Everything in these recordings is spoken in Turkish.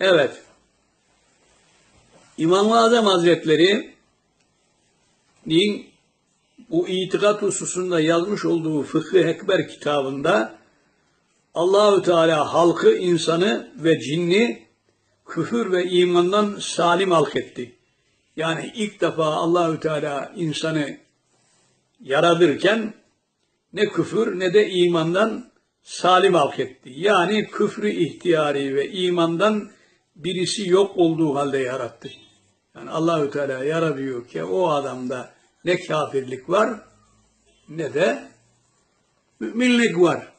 Evet. İmam-ı Azam Hazretleri bu itikat hususunda yazmış olduğu Fıkhı Ekber kitabında Allahü Teala halkı, insanı ve cinni küfür ve imandan salim halk etti. Yani ilk defa Allahü Teala insanı yaratırken ne küfür ne de imandan salim halk etti. Yani küfrü ihtiyari ve imandan birisi yok olduğu halde yarattı. Yani Allahü Teala yaratıyor ki o adamda ne kafirlik var ne de müminlik var.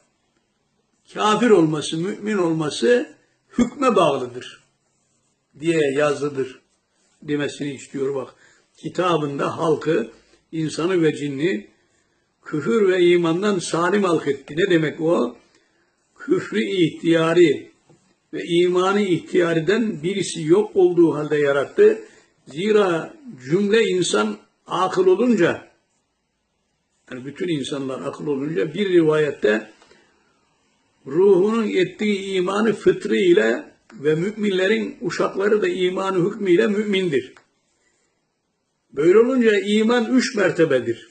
Kafir olması, mümin olması hükme bağlıdır diye yazılıdır demesini istiyor bak. Kitabında halkı, insanı ve cinni küfür ve imandan salim halk etti. Ne demek o? Küfrü ihtiyari ve imanı ihtiyariden birisi yok olduğu halde yarattı. Zira cümle insan akıl olunca, yani bütün insanlar akıl olunca bir rivayette ruhunun ettiği imanı fıtrı ile ve müminlerin uşakları da imanı hükmüyle mümindir. Böyle olunca iman üç mertebedir.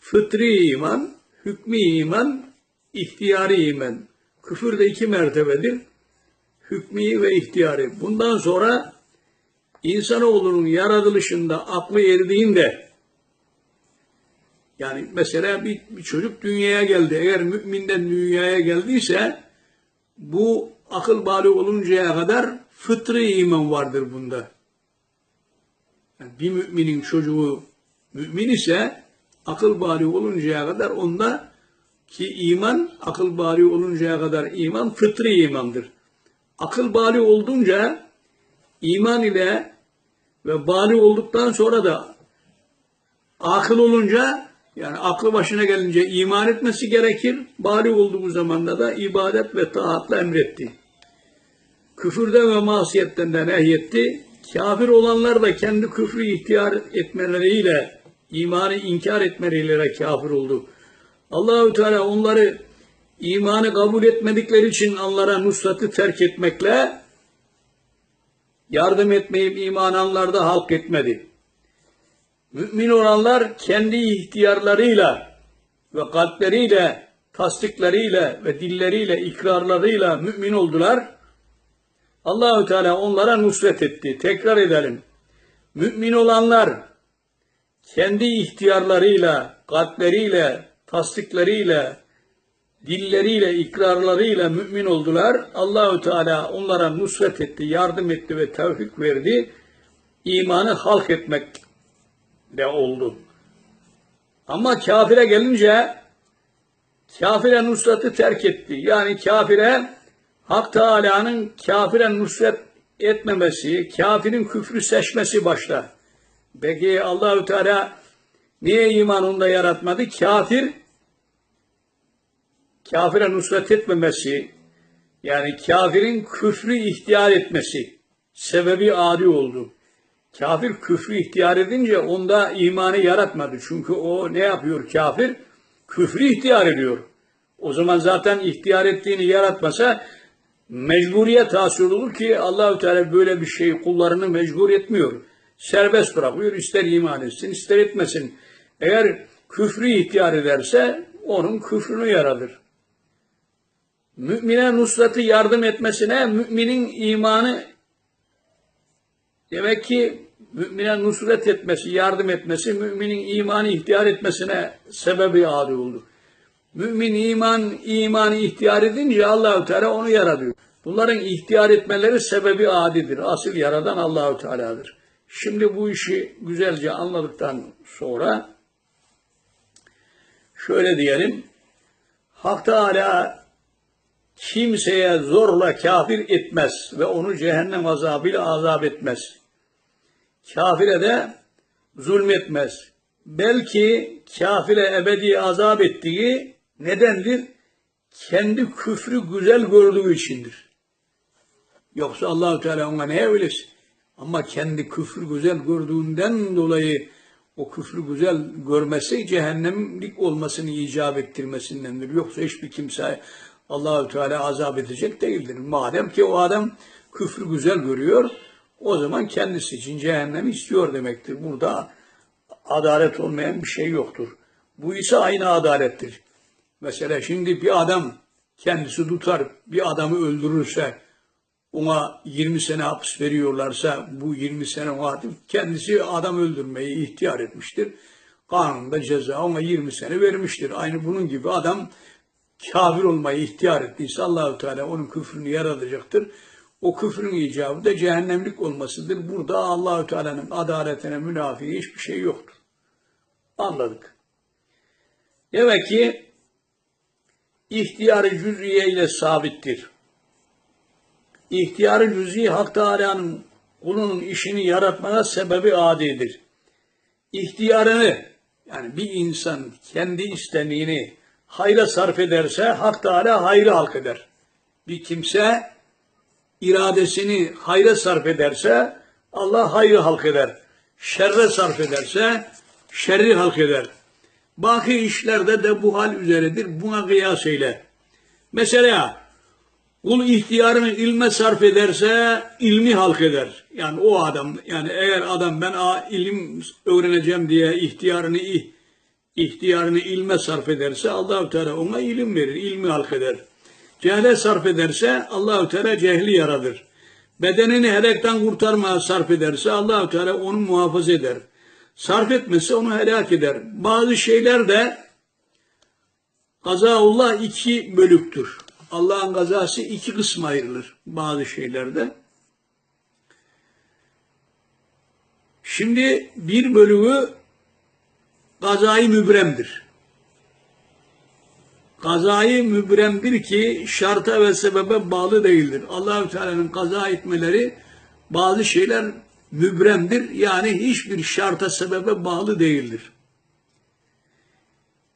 Fıtri iman, hükmü iman, ihtiyari iman. Küfür de iki mertebedir. Hükmü ve ihtiyari. Bundan sonra insanoğlunun yaratılışında aklı erdiğinde yani mesela bir, bir çocuk dünyaya geldi. Eğer müminden dünyaya geldiyse bu akıl bali oluncaya kadar fıtri iman vardır bunda. Yani bir müminin çocuğu mümin ise akıl bali oluncaya kadar onda ki iman akıl bali oluncaya kadar iman fıtri imandır. Akıl bali oldunca iman ile ve bali olduktan sonra da akıl olunca yani aklı başına gelince iman etmesi gerekir. Bali olduğu zamanda da ibadet ve taatla emretti. Küfürden ve masiyetten de nehyetti. Kafir olanlar da kendi küfrü ihtiyar etmeleriyle, imanı inkar etmeleriyle kafir oldu. Allahü Teala onları imanı kabul etmedikleri için onlara nusratı terk etmekle yardım etmeyip imananlarda halk etmedi. Mümin olanlar kendi ihtiyarlarıyla ve kalpleriyle, tasdikleriyle ve dilleriyle, ikrarlarıyla mümin oldular. Allahü Teala onlara nusret etti. Tekrar edelim. Mümin olanlar kendi ihtiyarlarıyla, kalpleriyle, tasdikleriyle, dilleriyle, ikrarlarıyla mümin oldular. Allahü Teala onlara nusret etti, yardım etti ve tevfik verdi. İmanı halk etmek de oldu. Ama kafire gelince kafire nusratı terk etti. Yani kafire Hak Teala'nın kafire nusret etmemesi, kafirin küfrü seçmesi başta. Peki Allahü Teala niye iman onda yaratmadı? Kafir kafire nusret etmemesi, yani kafirin küfrü ihtiyar etmesi sebebi adi oldu. Kafir küfrü ihtiyar edince onda imanı yaratmadı. Çünkü o ne yapıyor kafir? Küfrü ihtiyar ediyor. O zaman zaten ihtiyar ettiğini yaratmasa mecburiyet hasıl olur ki Allahü Teala böyle bir şeyi kullarını mecbur etmiyor. Serbest bırakıyor. İster iman etsin, ister etmesin. Eğer küfrü ihtiyar ederse onun küfrünü yaratır. Mümine nusratı yardım etmesine müminin imanı demek ki mümine nusret etmesi, yardım etmesi müminin imanı ihtiyar etmesine sebebi adi oldu. Mümin iman imanı ihtiyar edince Allahü Teala onu yaratıyor. Bunların ihtiyar etmeleri sebebi adidir. Asıl yaradan Allahü Teala'dır. Şimdi bu işi güzelce anladıktan sonra şöyle diyelim. Hak Teala kimseye zorla kafir etmez ve onu cehennem azabıyla azap etmez. Kafire de zulmetmez. Belki kafire ebedi azap ettiği nedendir? Kendi küfrü güzel gördüğü içindir. Yoksa Allahü Teala ona ne öylesin? Ama kendi küfrü güzel gördüğünden dolayı o küfrü güzel görmesi cehennemlik olmasını icap ettirmesindendir. Yoksa hiçbir kimse Allahü Teala azap edecek değildir. Madem ki o adam küfrü güzel görüyor, o zaman kendisi için cehennemi istiyor demektir. Burada adalet olmayan bir şey yoktur. Bu ise aynı adalettir. Mesela şimdi bir adam kendisi tutar, bir adamı öldürürse, ona 20 sene hapis veriyorlarsa bu 20 sene ona kendisi adam öldürmeyi ihtiyar etmiştir. Kanunda ceza ona 20 sene vermiştir. Aynı bunun gibi adam kafir olmayı ihtiyar ettiyse Allahü Teala onun küfrünü yaratacaktır. O küfrün icabı da cehennemlik olmasıdır. Burada Allahü Teala'nın adaletine münafi hiçbir şey yoktur. Anladık. Demek ki ihtiyarı cüz'iye ile sabittir. İhtiyarı cüz'i Hak Teala'nın kulunun işini yaratmana sebebi adidir. İhtiyarını yani bir insan kendi istendiğini hayra sarf ederse Hak Teala hayrı halk eder. Bir kimse iradesini hayra sarf ederse Allah hayrı halk eder. Şerre sarf ederse şerri halk eder. Baki işlerde de bu hal üzeredir. Buna kıyas eyle. Mesela kul ihtiyarını ilme sarf ederse ilmi halk eder. Yani o adam yani eğer adam ben a, ilim öğreneceğim diye ihtiyarını ihtiyarını ilme sarf ederse Allahü Teala ona ilim verir, ilmi halk eder. Cehle sarf ederse Allahü Teala cehli yaradır. Bedenini helaktan kurtarmaya sarf ederse Allahü Teala onu muhafaza eder. Sarf etmezse onu helak eder. Bazı şeyler de kazaullah iki bölüktür. Allah'ın gazası iki kısma ayrılır bazı şeylerde. Şimdi bir bölümü gazayı mübremdir. Gazayı mübremdir ki şarta ve sebebe bağlı değildir. Allahü Teala'nın kaza etmeleri bazı şeyler mübremdir. Yani hiçbir şarta sebebe bağlı değildir.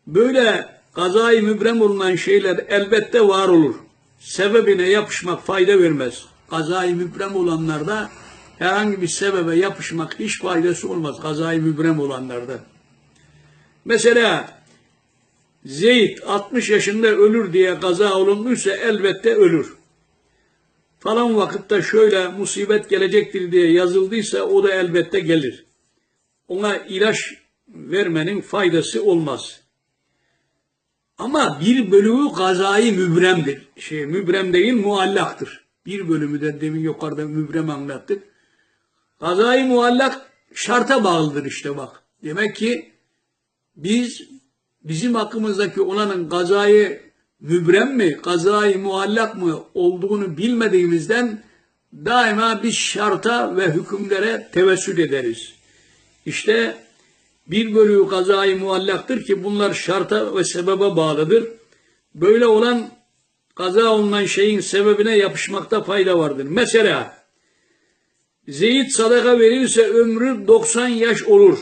Böyle kazayı mübrem olunan şeyler elbette var olur. Sebebine yapışmak fayda vermez. Kazayı mübrem olanlarda herhangi bir sebebe yapışmak hiç faydası olmaz. Kazayı mübrem olanlarda. Mesela Zeyd 60 yaşında ölür diye kaza olunmuşsa elbette ölür. Falan vakitte şöyle musibet gelecektir diye yazıldıysa o da elbette gelir. Ona ilaç vermenin faydası olmaz. Ama bir bölümü kazayı mübremdir. Şey, mübrem değil muallaktır. Bir bölümü de demin yukarıda mübrem anlattık. Kazayı muallak şarta bağlıdır işte bak. Demek ki biz bizim hakkımızdaki olanın kazayı mübrem mi, kazayı muallak mı olduğunu bilmediğimizden daima biz şarta ve hükümlere tevessül ederiz. İşte bir bölüğü kazayı muallaktır ki bunlar şarta ve sebebe bağlıdır. Böyle olan kaza olunan şeyin sebebine yapışmakta fayda vardır. Mesela Zeyd sadaka verirse ömrü 90 yaş olur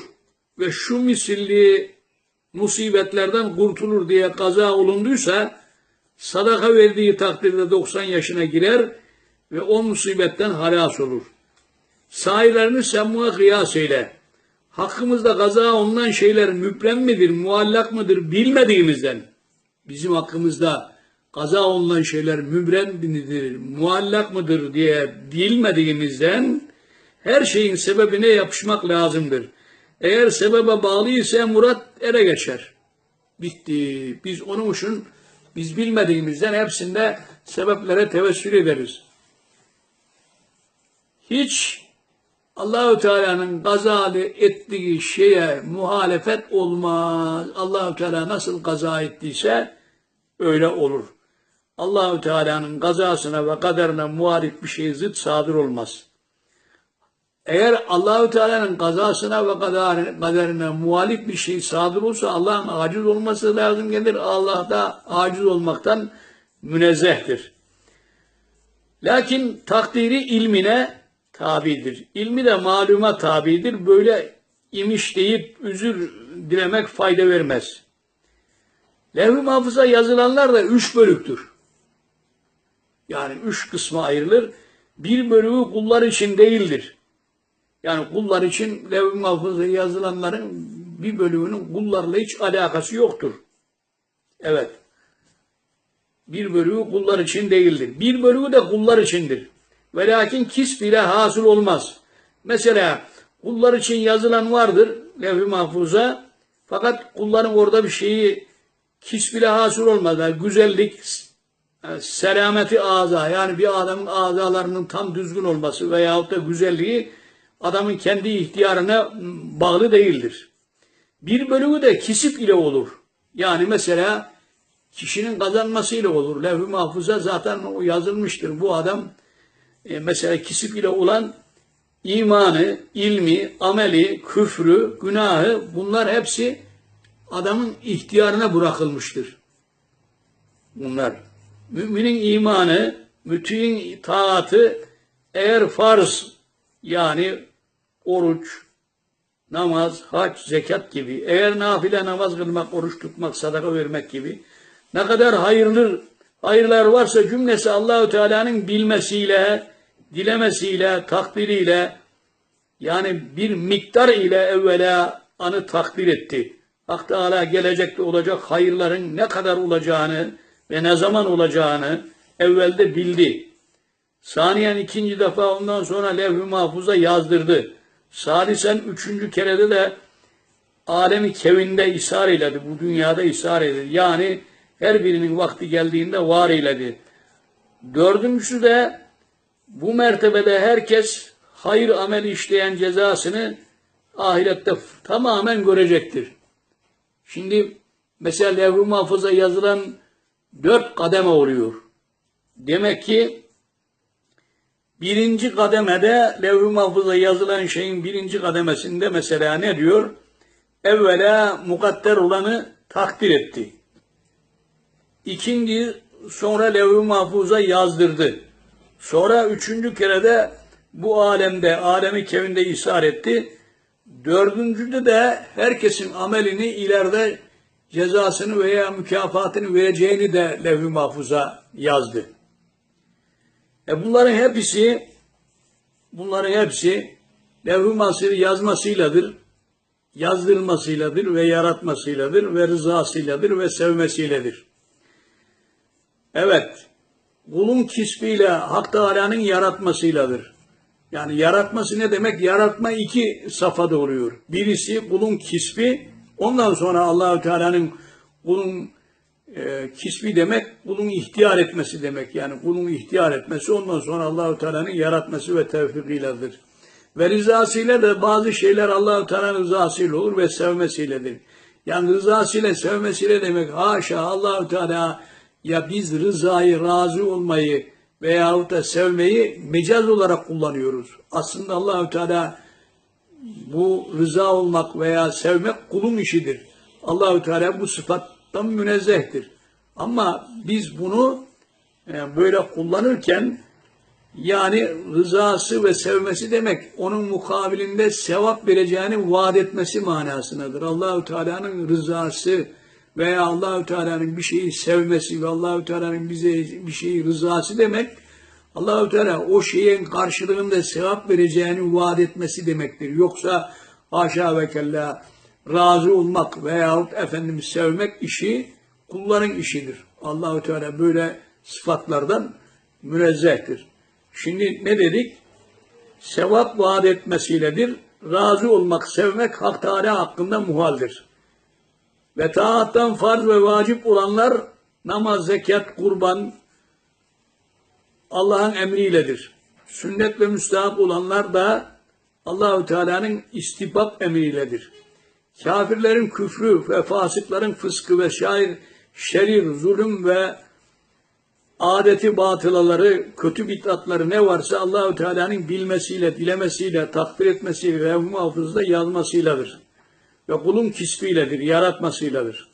ve şu misilli musibetlerden kurtulur diye kaza olunduysa sadaka verdiği takdirde 90 yaşına girer ve o musibetten halas olur. Sahilerini semmuha kıyas eyle. Hakkımızda kaza olunan şeyler müprem midir, muallak mıdır bilmediğimizden bizim hakkımızda kaza olunan şeyler mübrem midir, muallak mıdır diye bilmediğimizden her şeyin sebebine yapışmak lazımdır. Eğer sebebe bağlı murat ere geçer. Bitti. Biz onun için biz bilmediğimizden hepsinde sebeplere tevessül ederiz. Hiç Allahü Teala'nın gazalı ettiği şeye muhalefet olmaz. Allahü Teala nasıl gaza ettiyse öyle olur. Allahü Teala'nın gazasına ve kaderine muhalif bir şey zıt sadır olmaz. Eğer Allahü Teala'nın kazasına ve kaderine muhalif bir şey sadır olsa Allah'ın aciz olması lazım gelir. Allah da aciz olmaktan münezzehtir. Lakin takdiri ilmine tabidir. İlmi de maluma tabidir. Böyle imiş deyip özür dilemek fayda vermez. Levh-i Mahfuz'a yazılanlar da üç bölüktür. Yani üç kısma ayrılır. Bir bölümü kullar için değildir. Yani kullar için levh-i mahfuzda yazılanların bir bölümünün kullarla hiç alakası yoktur. Evet. Bir bölüğü kullar için değildir. Bir bölüğü de kullar içindir. Ve lakin kisb ile hasıl olmaz. Mesela kullar için yazılan vardır levh-i mahfuza. Fakat kulların orada bir şeyi kisb ile hasıl olmaz. Yani güzellik, selameti ağza yani bir adamın azalarının tam düzgün olması veyahut da güzelliği adamın kendi ihtiyarına bağlı değildir. Bir bölümü de kisip ile olur. Yani mesela kişinin kazanmasıyla olur. Levh-i mahfuza zaten o yazılmıştır. Bu adam e, mesela kisip ile olan imanı, ilmi, ameli, küfrü, günahı bunlar hepsi adamın ihtiyarına bırakılmıştır. Bunlar. Müminin imanı, müthi'in taatı eğer farz yani oruç, namaz, hac, zekat gibi eğer nafile namaz kılmak, oruç tutmak, sadaka vermek gibi ne kadar hayırlı hayırlar varsa cümlesi Allahü Teala'nın bilmesiyle, dilemesiyle, takdiriyle yani bir miktar ile evvela anı takdir etti. Hak Teala gelecekte olacak hayırların ne kadar olacağını ve ne zaman olacağını evvelde bildi. Saniyen ikinci defa ondan sonra levh-i mahfuza yazdırdı. Salisen üçüncü kerede de alemi kevinde ishar eyledi. Bu dünyada ishar eyledi. Yani her birinin vakti geldiğinde var eyledi. Dördüncüsü de bu mertebede herkes hayır amel işleyen cezasını ahirette tamamen görecektir. Şimdi mesela levh-i mahfuza yazılan dört kademe oluyor. Demek ki birinci kademede levh-i mahfuza yazılan şeyin birinci kademesinde mesela ne diyor? Evvela mukadder olanı takdir etti. İkinci sonra levh-i mahfuza yazdırdı. Sonra üçüncü kere de bu alemde, alemi kevinde ishar etti. Dördüncüde de herkesin amelini ileride cezasını veya mükafatını vereceğini de levh-i mahfuza yazdı. E bunların hepsi bunların hepsi levh-i mahfuza yazmasıyladır, yazdırmasıyladır ve yaratmasıyladır ve rızasıyladır ve sevmesiyledir. Evet, kulun kisbiyle Hak Teala'nın yaratmasıyladır. Yani yaratması ne demek? Yaratma iki safhada oluyor. Birisi kulun kisbi, ondan sonra Allahü Teala'nın kulun e, kisbi demek, kulun ihtiyar etmesi demek. Yani kulun ihtiyar etmesi, ondan sonra Allahü Teala'nın yaratması ve tevfikiyledir. Ve rızasıyla da bazı şeyler Allahü Teala'nın rızasıyla olur ve sevmesiyledir. Yani rızasıyla sevmesiyle demek haşa Allahü Teala ya biz rızayı, razı olmayı veyahut da sevmeyi mecaz olarak kullanıyoruz. Aslında Allahü Teala bu rıza olmak veya sevmek kulun işidir. Allahü Teala bu sıfattan münezzehtir. Ama biz bunu e, böyle kullanırken yani rızası ve sevmesi demek onun mukabilinde sevap vereceğini vaat etmesi manasındadır. Allahü Teala'nın rızası veya Allahü Teala'nın bir şeyi sevmesi ve Allahü Teala'nın bize bir şeyi rızası demek Allahü Teala o şeyin karşılığında sevap vereceğini vaat etmesi demektir. Yoksa haşa ve kella razı olmak veyahut efendimiz sevmek işi kulların işidir. Allahü Teala böyle sıfatlardan münezzehtir. Şimdi ne dedik? Sevap vaat etmesiyledir. Razı olmak, sevmek Hak Teala hakkında muhaldir. Ve taattan farz ve vacip olanlar namaz, zekat, kurban Allah'ın emriyledir. Sünnet ve müstahap olanlar da Allahü Teala'nın istibab emriyledir. Kafirlerin küfrü ve fasıkların fıskı ve şair, şerir, zulüm ve adeti batılaları, kötü bid'atları ne varsa Allahü Teala'nın bilmesiyle, dilemesiyle, takdir etmesiyle muhafızda yazmasıyladır. Ve kulun kisbiyledir, yaratmasıyladır.